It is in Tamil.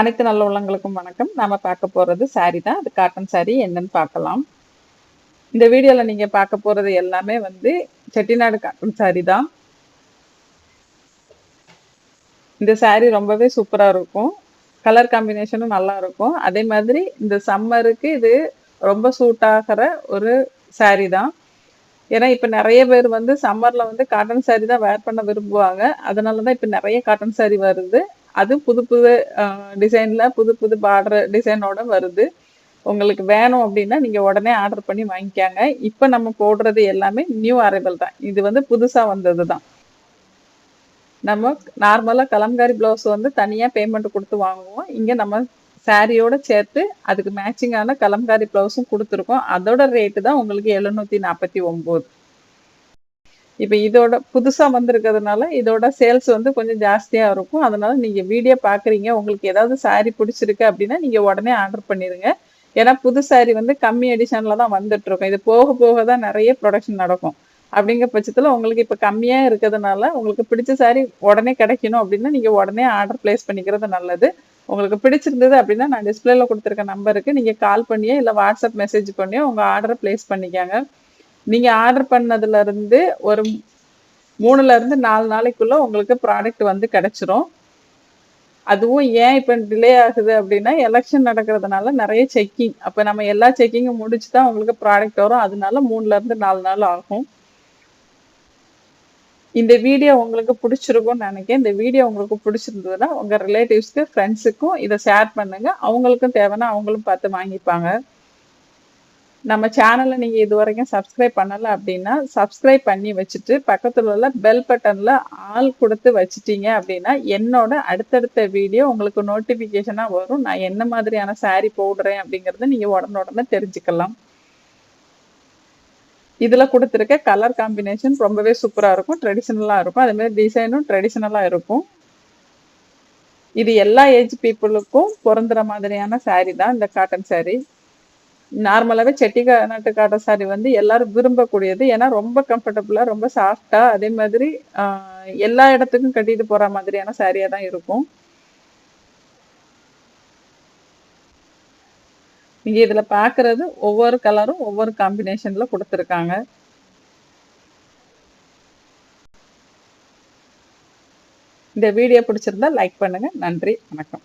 அனைத்து நல்ல உள்ளங்களுக்கும் வணக்கம். நாம பார்க்க போறது saree தான். அது காட்டன் saree. என்னன்னு பார்க்கலாம். இந்த வீடியோல நீங்க பார்க்க போறது எல்லாமே வந்து செட்டிநாடு காட்டன் saree தான். இந்த saree ரொம்பவே சூப்பரா இருக்கும். கலர் காம்பினேஷனும் நல்லா இருக்கும். அதே மாதிரி இந்த சம்மருக்கு இது ரொம்ப சூட் ஆகிற ஒரு saree தான். ஏன்னா இப்போ நிறைய பேர் வந்து சம்மரில் வந்து காட்டன் saree தான் வேர் பண்ண விரும்புவாங்க. அதனால தான் இப்போ நிறைய காட்டன் saree வருது. அது புது புது டிசைன்ல புது புது பார்டர் டிசைனோட வருது. உங்களுக்கு வேணும் அப்படின்னா நீங்க உடனே ஆர்டர் பண்ணி வாங்கிக்காங்க. இப்போ நம்ம போடுறது எல்லாமே நியூ அரைவல் தான். இது வந்து புதுசா வந்தது தான் நம்ம நார்மலாக கலம்காரி ப்ளவுஸ் வந்து தனியாக பேமெண்ட் கொடுத்து வாங்குவோம். இங்கே நம்ம சாரியோட சேர்த்து அதுக்கு மேட்சிங்கான கலம்காரி ப்ளவுஸும் கொடுத்துருக்கோம். அதோட ரேட்டு தான் உங்களுக்கு எழுநூத்தி நாற்பத்தி ஒம்பது இப்போ இதோட புதுசாக வந்திருக்கிறதுனால இதோட சேல்ஸ் வந்து கொஞ்சம் ஜாஸ்தியாக இருக்கும். அதனால நீங்கள் வீடியோ பார்க்குறீங்க உங்களுக்கு ஏதாவது சாரி பிடிச்சிருக்கு அப்படின்னா நீங்கள் உடனே ஆர்டர் பண்ணிடுங்க ஏன்னா புது சாரி வந்து கம்மி எடிஷனில் தான் வந்துட்டுருக்கோம் இது போக போக தான் நிறைய ப்ரொடக்ஷன் நடக்கும். அப்படிங்கிற பட்சத்தில் உங்களுக்கு இப்போ கம்மியாக இருக்கிறதுனால உங்களுக்கு பிடிச்ச சாரி உடனே கிடைக்கணும் அப்படின்னா நீங்கள் உடனே ஆர்டர் பிளேஸ் பண்ணிக்கிறது நல்லது. உங்களுக்கு பிடிச்சிருந்தது அப்படின்னா நான் டிஸ்பிளேல கொடுத்துருக்க நம்பருக்கு நீங்கள் கால் பண்ணியோ இல்லை வாட்ஸ்அப் மெசேஜ் பண்ணியோ உங்கள் ஆர்டரை பிளேஸ் பண்ணிக்கோங்க. நீங்க ஆர்டர் பண்ணதுல இருந்து ஒரு மூணுல இருந்து நாலு நாளைக்குள்ள உங்களுக்கு ப்ராடக்ட் வந்து கிடைச்சிரும். அதுவும் ஏன் இப்போ டிலே ஆகுது அப்படின்னா எலெக்ஷன் நடக்கிறதுனால நிறைய செக்கிங் அப்போ நம்ம எல்லா செக்கிங்கும் முடிச்சு தான் உங்களுக்கு ப்ராடக்ட் வரும். அதனால மூணுலேருந்து நாலு நாள் ஆகும். இந்த வீடியோ உங்களுக்கு பிடிச்சிருக்கும்னு நினைக்கிறேன். இந்த வீடியோ உங்களுக்கு பிடிச்சிருந்ததுன்னா உங்கள் ரிலேட்டிவ்ஸ்க்கு ஃப்ரெண்ட்ஸுக்கும் இதை ஷேர் பண்ணுங்கள் அவங்களுக்கும் தேவைன்னா அவங்களும் பார்த்து வாங்கிப்பாங்க. நம்ம சேனலை நீங்க இது வரைக்கும் சப்ஸ்கிரைப் பண்ணல அப்படின்னா சப்ஸ்கிரைப் பண்ணி வச்சுட்டு பக்கத்துல உள்ள பெல் பட்டன்ல ஆள் கொடுத்து வச்சுட்டீங்க அப்படின்னா என்னோட அடுத்தடுத்த வீடியோ உங்களுக்கு நோட்டிபிகேஷனா வரும். நான் என்ன மாதிரியான சாரி போடுறேன் அப்படிங்கறத நீங்க உடனே உடனே தெரிஞ்சுக்கலாம். இதுல கொடுத்துருக்க கலர் காம்பினேஷன் ரொம்பவே சூப்பரா இருக்கும் ட்ரெடிஷ்னலா இருக்கும். அதே மாதிரி டிசைனும் ட்ரெடிஷ்னலா இருக்கும். இது எல்லா ஏஜ் பீப்புளுக்கும் பொருந்துற மாதிரியான சாரி தான் இந்த காட்டன் சாரி நார்மலாகவே செட்டி நாட்டு காட்டன் சாரி வந்து எல்லாரும் விரும்பக்கூடியது. ஏன்னா ரொம்ப கம்ஃபர்டபுளாக ரொம்ப சாஃப்டா அதே மாதிரி எல்லா இடத்துக்கும் கட்டிட்டு போற மாதிரியான சாரியாக தான் இருக்கும். நீங்கள் இதுல பாக்குறது ஒவ்வொரு கலரும் ஒவ்வொரு காம்பினேஷன்ல கொடுத்துருக்காங்க. இந்த வீடியோ பிடிச்சிருந்தா லைக் பண்ணுங்க. நன்றி. வணக்கம்.